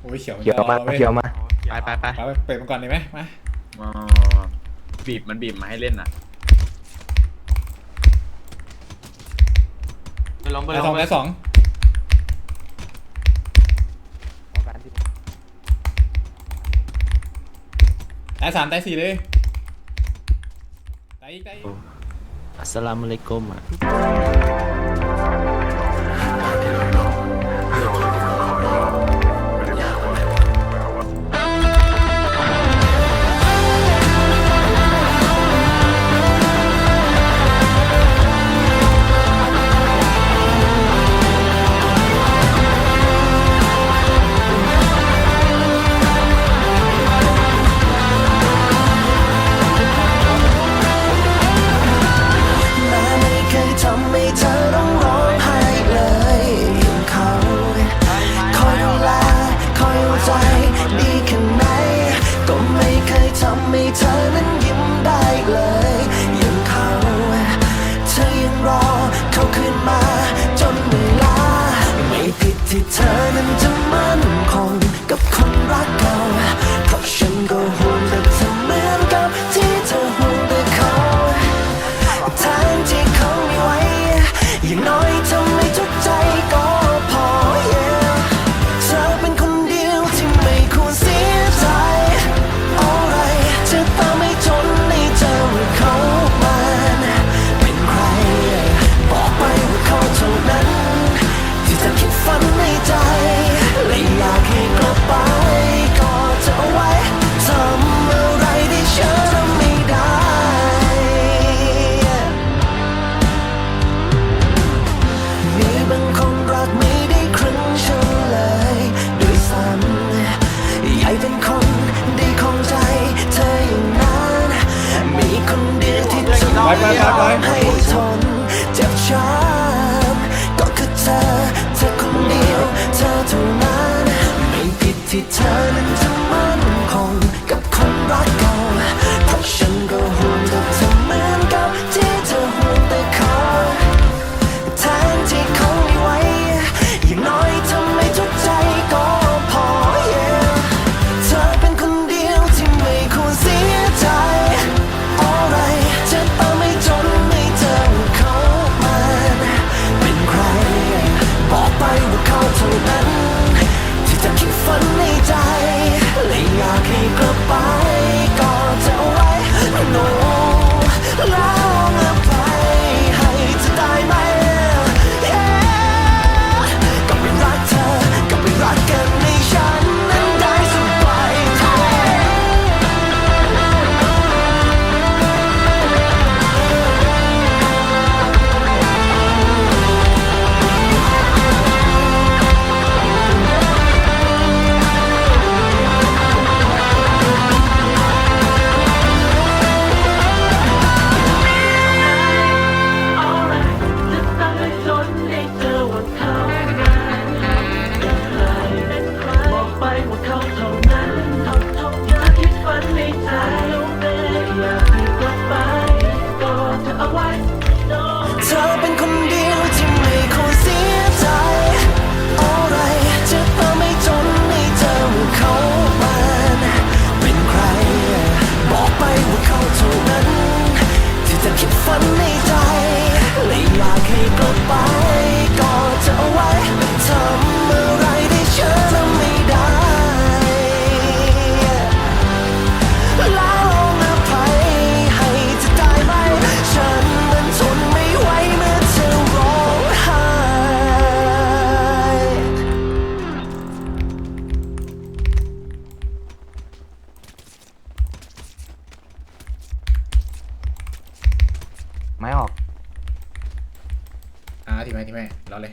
โอ้ยเขียวเขียวมารเขียวมา ไปไปไปไปเปิดมันก่อนได้ไหมมาอ๋บีบมันบีบมาให้เล่นอะไปลงไปลสองไปสองตายสามตายสี่เลยตายอีกตายอีก อัสสลามุอะลัยกุมอะ ขึ้นมา จนเวลา ไม่ผิดที่เธอนั้นจะ ไปไปให้ทนเจ็บช้ำก็คือเธอเธอคนเดียวเธอเท่านั้นไม่ผิดที่เธอนั้น on. ไม้ออก อ่าทีแม่ทีแม่รอเลย